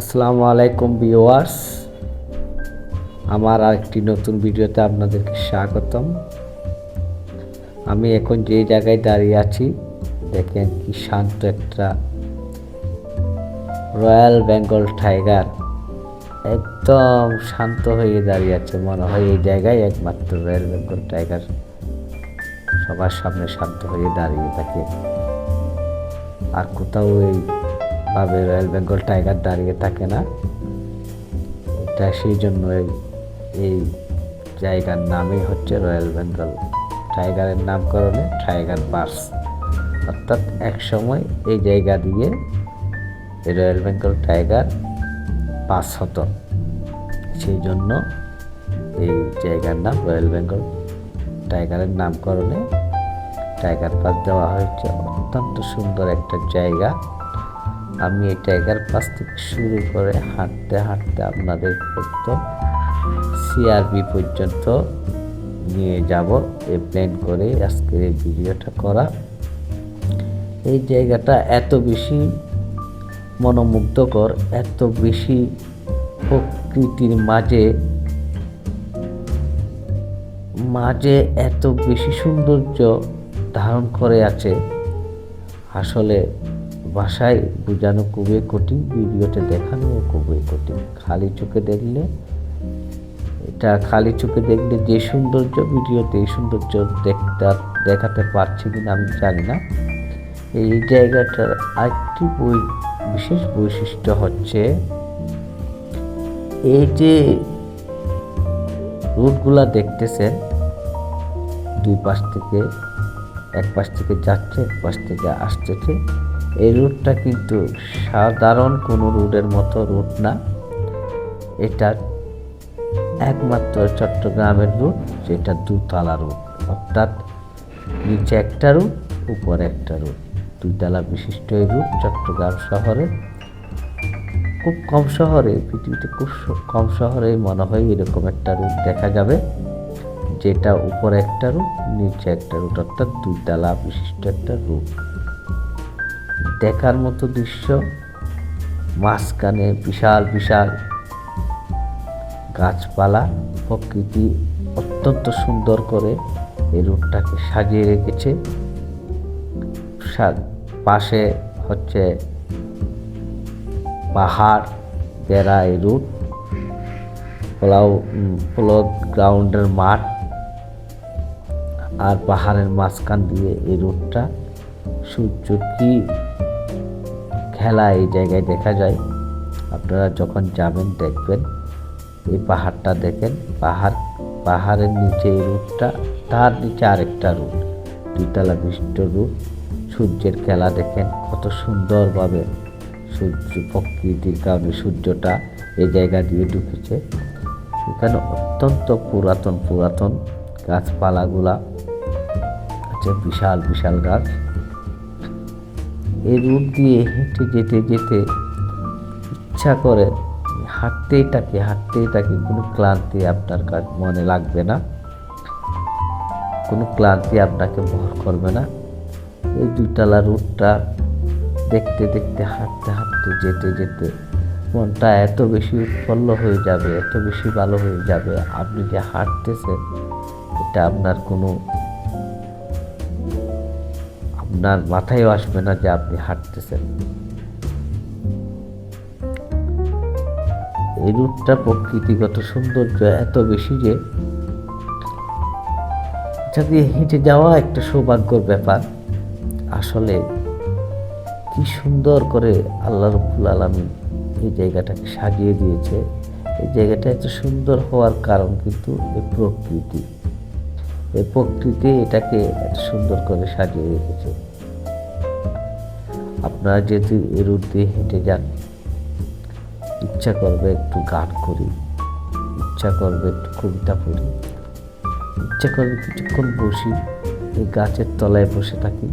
আসসালামু আলাইকুম ভিউয়ার্স। আমার আরেকটি নতুন ভিডিওতে আপনাদেরকে স্বাগতম। আমি এখন যে জায়গায় দাঁড়িয়ে আছি, দেখেন কি শান্ত একটা রয়্যাল বেঙ্গল টাইগার। একদম শান্ত হয়ে দাঁড়িয়ে আছে, মনে হয় এই জায়গায় একমাত্র রয়্যাল বেঙ্গল টাইগার। সবার সামনে শান্ত হয়ে দাঁড়িয়ে থাকে। আর কোথাও এইভাবে রয়্যাল বেঙ্গল টাইগার দাঁড়িয়ে থাকে না। এটা সেই জন্য এই- এই জায়গার নামই হচ্ছে রয়্যাল বেঙ্গল টাইগারের নামকরণে টাইগার পার্স অর্থাৎ এক সময় এই জায়গা দিয়ে রয়্যাল বেঙ্গল টাইগার পাস হতো। সেই জন্য এই জায়গার নাম রয়্যাল বেঙ্গল টাইগারের নামকরণে টাইগার পাস দেওয়া হয়েছে। অত্যন্ত সুন্দর একটা জায়গা। আমি এই টাইগার পাস থেকে শুরু করে হাঁটতে হাঁটতে আপনাদের একদম সিআরবি পর্যন্ত নিয়ে যাব। এই প্ল্যান করে আজকের এই ভিডিওটা করা। এই জায়গাটা এত বেশি মনোমুগ্ধকর, এত বেশি প্রকৃতির মাঝে মাঝে এত বেশি সৌন্দর্য ধারণ করে আছে। আসলে ভাষায় বোঝানো খুবই কঠিন ভিডিওতে দেখানোও খুবই কঠিন খালি চোখে দেখলে, এটা খালি চোখে দেখলে যে সৌন্দর্য, ভিডিওতে এই সৌন্দর্য দেখতে, দেখাতে পারছি কিনা আমি জানি না। এই জায়গাটার আরেকটি বিশেষ বৈশিষ্ট্য হচ্ছে, এই যে রুটগুলা দেখতেছেন, দুই পাশ থেকে, এক পাশ থেকে যাচ্ছে, এক পাশ থেকে আসতেছে এই রুটটা কিন্তু সাধারণ কোনো রুটের মতো রুট না। এটা একমাত্র চট্টগ্রামের রুট, যেটা দুতলা রুট। অর্থাৎ নিচে একটা রুট, উপরে একটা রুট। দুইতলা বিশিষ্ট এই রুট চট্টগ্রাম শহরে। খুব কম শহরে, পৃথিবীতে খুব কম শহরে মনে হয় এরকম একটা রুট দেখা যাবে। যেটা উপরে একটা রুট, নিচে একটা রুট। অর্থাৎ দুইতলা বিশিষ্ট একটা রুট। দেখার মতো দৃশ্য, মাঝখানে বিশাল বিশাল গাছপালা, প্রকৃতি অত্যন্ত সুন্দর করে এই রুটটাকে সাজিয়ে রেখেছে। পাশে হচ্ছে পাহাড় বেড়া এই রুট পোলাও পোলো গ্রাউন্ডের মাঠ, আর পাহাড়ের মাঝখান দিয়ে এই রুটটা সূর্য কি খেলা এই জায়গায় দেখা যায়। আপনারা যখন যাবেন, দেখবেন এই পাহাড়টা দেখেন, পাহাড়, পাহাড়ের নিচে এই রুটটা, তার নিচে আরেকটা রুট, দুইতলা বিশিষ্ট রুট। সূর্যের খেলা দেখেন, কত সুন্দরভাবে সূর্য, প্রকৃতির কারণে সূর্যটা এই জায়গা দিয়ে ঢুকেছে। এখানে অত্যন্ত পুরাতন পুরাতন গাছপালাগুলা, আছে বিশাল বিশাল গাছ। এই রুট দিয়ে হেঁটে যেতে যেতে ইচ্ছা করে হাঁটতেই থাকি হাঁটতেই থাকি। কোনো ক্লান্তি আপনার মনে লাগবে না। কোনো ক্লান্তি আপনাকে ভর করবে না। এই দুইতলা রুটটা দেখতে দেখতে, হাঁটতে হাঁটতে, যেতে যেতে মনটা এত বেশি উৎফুল্ল হয়ে যাবে, এত বেশি ভালো হয়ে যাবে। আপনি যে হাঁটতেছেন, এটা আপনার কোনো আপনার মাথায়ও আসবে না যে আপনি হাঁটতেছেন। এই রুটটা প্রকৃতিগত সৌন্দর্য এত বেশি যে দিয়ে হেঁটে যাওয়া একটা সৌভাগ্যর ব্যাপার, আসলে কি সুন্দর করে আল্লাহ রব্বুল আলমী এই জায়গাটাকে সাজিয়ে দিয়েছে। এই জায়গাটা এত সুন্দর হওয়ার কারণ কিন্তু এই প্রকৃতি। এই প্রকৃতি এটাকে এত সুন্দর করে সাজিয়ে রেখেছে। আপনারা যদি এই রুট দিয়ে হেঁটে যান, ইচ্ছা করবে একটু গান করি, ইচ্ছা করবে একটু কবিতা পড়ি, ইচ্ছা করবে কিছুক্ষণ বসি, এই গাছের তলায় বসে থাকি,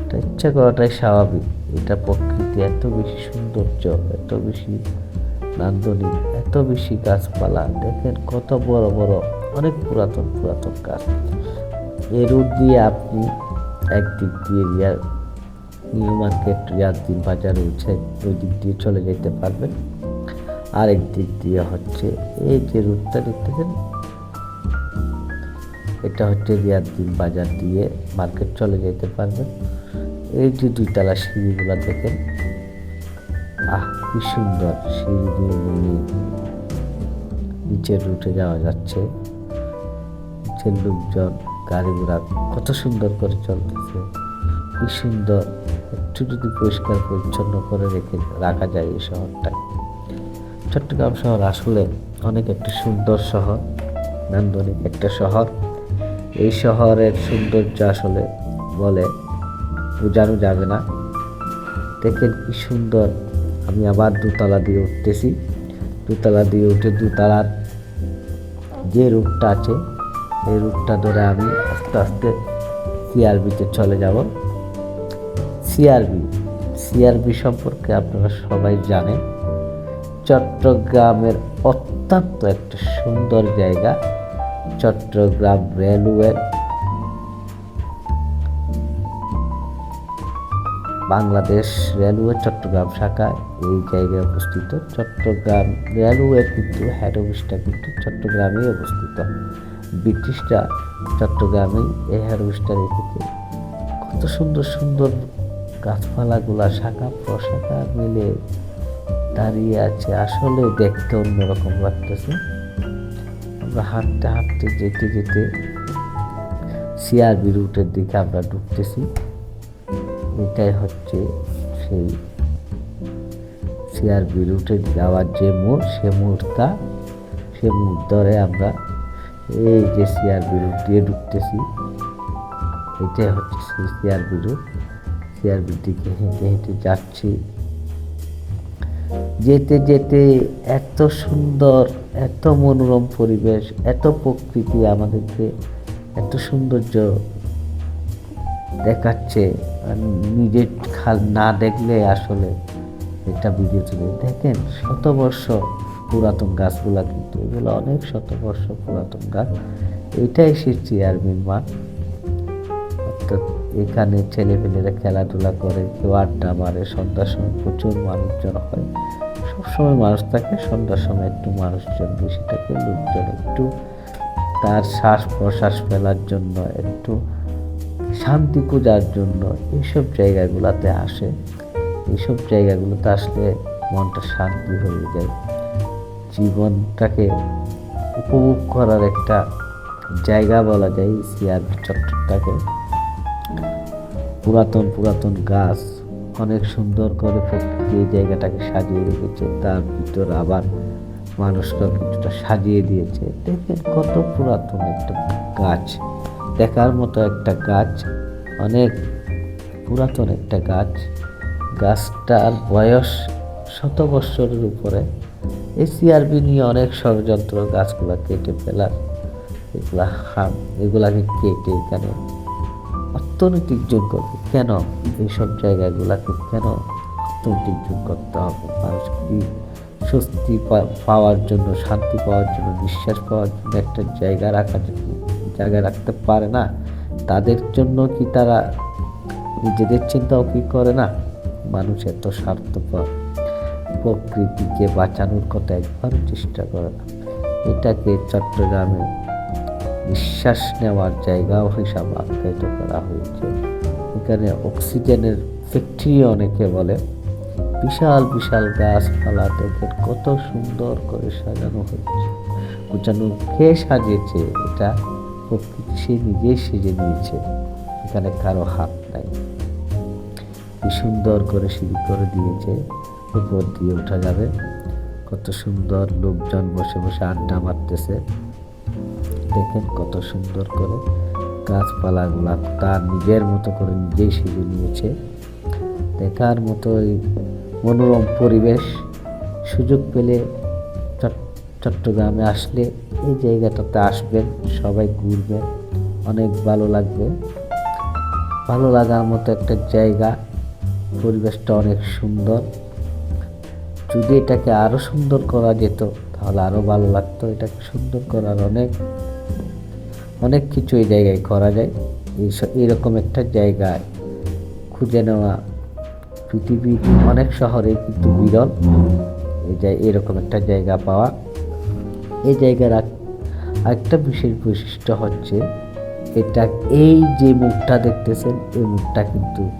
এটা ইচ্ছা করাটাই স্বাভাবিক। এটা প্রকৃতি, এত বেশি সৌন্দর্য, এত বেশি নান্দনিক, এত বেশি গাছপালা, দেখেন কত বড় বড় অনেক পুরাতন পুরাতন কাজ এই রুট দিয়ে আপনি একদিক দিয়ে রিয়া, নিউ মার্কেট রিয়াদ্দিন বাজার রয়েছে ওই দিক দিয়ে চলে যেতে পারবেন। আরেক দিক দিয়ে হচ্ছে এই যে রুটটা দেখতেছেন, এটা হচ্ছে রিয়াদ্দিন বাজার দিয়ে মার্কেট চলে যেতে পারবেন। এই যে দুইতলা সিঁড়িগুলো দেখেন, আহ, কি সুন্দর সিঁড়ি দিয়ে নিচের রুটে যাওয়া যাচ্ছে। নিচের লোকজন গাড়ি ঘোড়া কত সুন্দর করে চলতেছে। কি সুন্দর। একটু যদি পরিষ্কার পরিচ্ছন্ন করে রেখে রাখা যায় এই শহরটায় চট্টগ্রাম শহর আসলে অনেক একটা সুন্দর শহর, নান্দনিক একটা শহর। এই শহরের সৌন্দর্য আসলে বলে, বোঝানো যাবে না। দেখেন কি সুন্দর। আমি আবার দুতলা দিয়ে উঠতেছি। দুতলা দিয়ে উঠে দুতলার যে রূপটা আছে এই রুটটা ধরে আমি আস্তে আস্তে সিআরবিতে চলে যাব। সিআরবি সিআরবি সম্পর্কে আপনারা সবাই জানেন। চট্টগ্রামের অত্যন্ত একটা সুন্দর জায়গা, চট্টগ্রাম রেলওয়ে। বাংলাদেশ রেলওয়ে চট্টগ্রাম শাখা, এই জায়গায় অবস্থিত। চট্টগ্রাম রেলওয়ে কিন্তু হেড অফিসটা কিন্তু চট্টগ্রামেই অবস্থিত। ব্রিটিশরা চট্টগ্রামেই এই অফিসটা রেখেছে কত সুন্দর সুন্দর গাছপালাগুলা, শাখা প্রশাখা মিলে দাঁড়িয়ে আছে। আসলে দেখতে অন্যরকম লাগতেছে। আমরা হাঁটতে হাঁটতে, যেতে যেতে সিআরবি রুটের দিকে আমরা ঢুকতেছি। এটাই হচ্ছে সেই সিআরবি রুটে যাওয়ার যে মোড়, সে মোড়টা, সে মোড় ধরে আমরা এই যে সিআরবি রুট দিয়ে ঢুকতেছি, এটাই হচ্ছে সেই সিআরবি রুট সিআরবির দিকে হেঁটে হেঁটে যাচ্ছি। যেতে যেতে এত সুন্দর, এত মনোরম পরিবেশ, এত প্রকৃতি আমাদেরকে, এত সৌন্দর্য দেখাচ্ছে। আর নিজে খাল না দেখলে আসলে এটা ভিডিও দেখেন, শতবর্ষ পুরাতন গাছগুলা কিন্তু এগুলো অনেক শতবর্ষ পুরাতন গাছ। এটাই সে চেয়ারম্যান মাঠ অর্থাৎ এখানে ছেলেপেলেরা খেলাধুলা করে, কেউ আড্ডা মারে, সন্ধ্যার সময় প্রচুর মানুষজন হয়। সবসময় মানুষ থাকে, সন্ধ্যার সময় একটু মানুষজন, বেশি থাকে, লোকজন একটু। তার শ্বাস প্রশ্বাস ফেলার জন্য, একটু শান্তি খোঁজার জন্য এইসব জায়গাগুলোতে আসে। এইসব জায়গাগুলোতে আসলে মনটা শান্তি হয়ে যায়। জীবনটাকে উপভোগ করার একটা জায়গা বলা যায় সিআর চত্বরটাকে। পুরাতন পুরাতন গাছ অনেক সুন্দর করে এই জায়গাটাকে সাজিয়ে রেখেছে। তার ভিতর আবার মানুষরা কিছুটা সাজিয়ে দিয়েছে। দেখেন কত পুরাতন একটা গাছ। দেখার মতো একটা গাছ, অনেক পুরাতন একটা গাছ। গাছটার বয়স শত বৎসরের উপরে। এই সিআরবি নিয়ে অনেক ষড়যন্ত্র গাছগুলা কেটে ফেলার। এগুলা হাম এগুলাকে কেটে এখানে অর্থনৈতিক যোগ্য কেন? এইসব জায়গাগুলাকে কেন অর্থনৈতিক যোগ্য করতে হবে? মানুষ কি স্বস্তি পাওয়ার জন্য, শান্তি পাওয়ার জন্য বিশ্বাস পাওয়ার জন্য একটা জায়গা রাখার জন্য জায়গা রাখতে পারে না? তাদের জন্য কি তারা নিজেদের চিন্তাও কি করে না? মানুষ এত স্বার্থপর। প্রকৃতিকে বাঁচানোর কথা একবারও চেষ্টা করে না। এটাকে চট্টগ্রামে নিঃশ্বাস নেওয়ার জায়গাও হিসাবে আখ্যায়িত করা হয়েছে। এখানে অক্সিজেনের ফ্যাক্টরি অনেকে বলে, বিশাল বিশাল গাছপালা দেখেন কত সুন্দর করে সাজানো হয়েছে। গোছানো কে সাজিয়েছে, এটা প্রকৃতি সে নিজেই সেজে নিয়েছে। এখানে কারও হাত নাই। কি সুন্দর করে সিঁড়ি করে দিয়েছে। উপর দিয়ে ওঠা যাবে। কত সুন্দর লোকজন বসে বসে আড্ডা মারতেছে। দেখেন কত সুন্দর করে গাছপালাগুলা তার নিজের মতো করে নিজেই সেজে নিয়েছে। দেখার মতো এই মনোরম পরিবেশ। সুযোগ পেলে চট- চট্টগ্রামে আসলে এই জায়গাটাতে আসবেন, সবাই ঘুরবেন অনেক ভালো লাগবে। ভালো লাগার মতো একটা জায়গা, পরিবেশটা অনেক সুন্দর। যদি এটাকে আরও সুন্দর করা যেত, তাহলে আরও ভালো লাগতো। এটাকে সুন্দর করার অনেক অনেক কিছু এই জায়গায় করা যায়। এরকম একটা জায়গায় খুঁজে নেওয়া পৃথিবীর অনেক শহরে কিন্তু বিরল। এই যে এরকম একটা জায়গা পাওয়া। এই জায়গার এক- একটা বিশেষ বৈশিষ্ট্য হচ্ছে, এটা এই যে মুখটা দেখতেছেন, এই মুখটা কিন্তু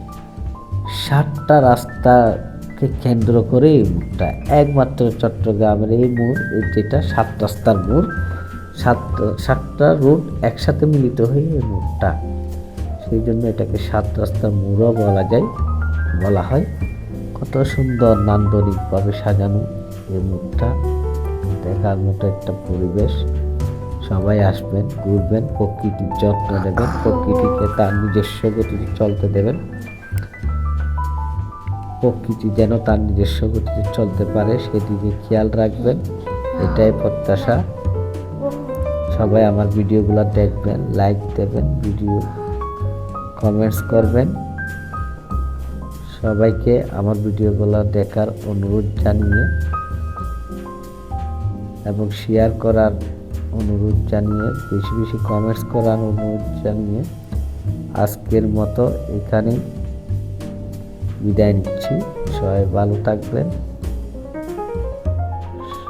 সাতটা রাস্তাকে কেন্দ্র করে এই মুখটা একমাত্র চট্টগ্রামের এই মোড় যেটা সাত রাস্তার মোড়। সাত, সাতটা রোড একসাথে মিলিত হয়ে এই মোড়টা। সেই জন্য এটাকে সাত রাস্তার মোড়ও বলা যায়, বলা হয়। কত সুন্দর নান্দনিকভাবে সাজানো এই মুখটা দেখার মতো একটা পরিবেশ। সবাই আসবেন, ঘুরবেন, প্রকৃতির যত্ন নেবেন, প্রকৃতিকে তার নিজস্ব গতিতে চলতে দেবেন। প্রকৃতি যেন তার নিজস্ব গতিতে চলতে পারে, সেদিকে খেয়াল রাখবেন। এটাই প্রত্যাশা। সবাই আমার ভিডিওগুলো দেখবেন লাইক দেবেন ভিডিও কমেন্টস করবেন। সবাইকে আমার ভিডিওগুলো দেখার অনুরোধ জানিয়ে এবং শেয়ার করার অনুরোধ জানিয়ে, বেশি বেশি কমেন্টস করার অনুরোধ জানিয়ে আজকের মতো এখানেই বিদায় নিচ্ছি। সবাই ভালো থাকবেন।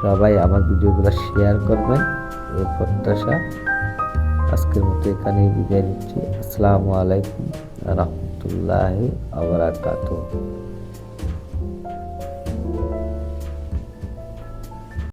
সবাই আমার ভিডিওগুলো শেয়ার করবেন। এই প্রত্যাশা। আজকের মতো এখানেই বিদায় নিচ্ছি। আসসালামু আলাইকুম রহমতুল্লাহ আবরাকাতুহ